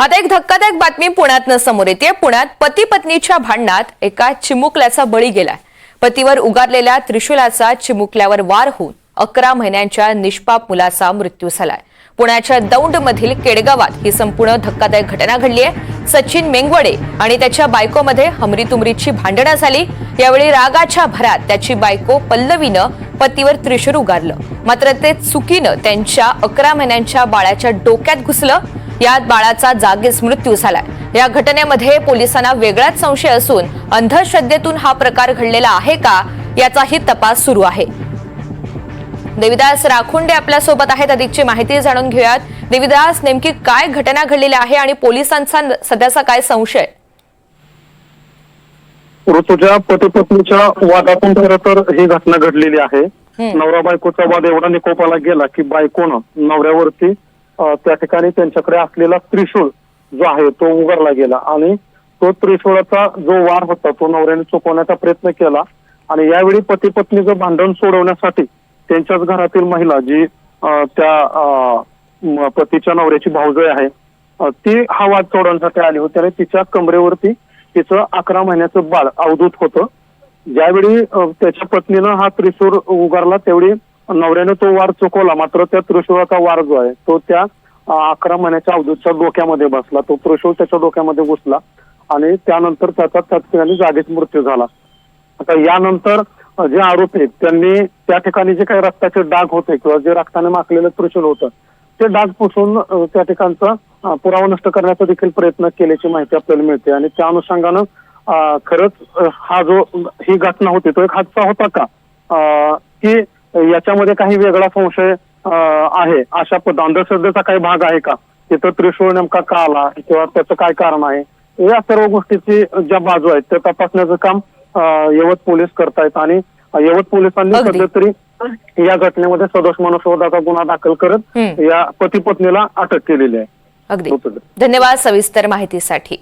आता एक धक्कादायक बातमी पुण्यातनं समोर येते पुण्यात पती पत्नीच्या भांडणात एका चिमुकल्याचा बळी गेलाय. पतीवर उगारलेल्या त्रिशूलाचा चिमुकल्यावर वार होऊन अकरा महिन्यांच्या निष्पाप मुलाचा मृत्यू झालाय. पुण्याच्या दौंडमधील केडगावात ही संपूर्ण धक्कादायक घटना घडली आहे सचिन मेंगवडे आणि त्याच्या बायकोमध्ये हमरीतुमरीची भांडणं झाली. यावेळी रागाच्या भरात त्याची बायको पल्लवीनं पतीवर त्रिशूर उगारलं. मात्र ते चुकीनं त्यांच्या अकरा महिन्यांच्या बाळाच्या डोक्यात घुसलं. यात बाळाचा जागीच मृत्यू झालाय. या घटनेमध्ये पोलिसांना वेगळाच संशय असून अंधश्रद्धेतून हा प्रकार घडलेला आहे का याचाही तपास सुरू आहे. देविदास राखुंडे आपल्यासोबत आहेत. अधिकची माहिती जाणून घेऊयात. देविदास नेमकी काय घटना घडलेली आहे आणि पोलिसांचा सध्याचा काय संशय? ऋतूच्या पती पत्नीच्या वादातून खरं तर ही घटना घडलेली आहे. नवरा बायकोचा वाद एवढा निकोपाला गेला की बायकोनं नवऱ्यावरती त्या ठिकाणी त्यांच्याकडे असलेला त्रिशूळ जो आहे तो उगारला गेला. आणि तो त्रिशूळाचा जो वार होता तो नवऱ्याने चुकवण्याचा प्रयत्न केला. आणि यावेळी पती पत्नीचं भांडण सोडवण्यासाठी त्यांच्याच घरातील महिला जी त्या अं, पतीच्या नवऱ्याची भाऊजय आहे ती हा वाद सोडवण्यासाठी आली होती आणि तिच्या कमरेवरती तिचं अकरा महिन्याचं बाळ अवधूत होतं. ज्यावेळी त्याच्या पत्नीनं हा त्रिशूर उगारला त्यावेळी नवऱ्याने तो वार चुकवला मात्र त्या त्रिशूळाचा वार जो आहे तो त्या अकरा महिन्याच्या अवधूतच्या डोक्यामध्ये बसला. तो त्रिशूळ त्याच्या डोक्यामध्ये घुसला आणि त्यानंतर त्याचा त्या ठिकाणी जागीच मृत्यू झाला. आता यानंतर जे आरोपी आहेत त्यांनी त्या ठिकाणी जे काही रक्ताचे डाग होते किंवा जे रक्ताने माखलेलं त्रिशूल होतं ते डाग पुसून त्या ठिकाणचा पुरावा नष्ट करण्याचा देखील प्रयत्न केल्याची माहिती आपल्याला मिळते. आणि त्या अनुषंगानं खरंच हा जो ही घटना होती तो एक हादसा होता का? की याच्यामध्ये काही वेगळा संशय आहे. अशा पद अंधश्रद्धेचा काही भाग आहे का? तिथं त्रिशूळ नेमका का आला? किंवा त्याचं काय कारण आहे? या सर्व गोष्टीची ज्या बाजू आहेत त्या तपासण्याचं काम यवत पोलीस करतायत. आणि यवत पोलिसांनी. सध्या तरी या घटनेमध्ये सदोष मनुष्यवधाचा गुन्हा दाखल करत. या पती पत्नीला अटक केलेली आहे. अगदी. धन्यवाद सविस्तर माहितीसाठी.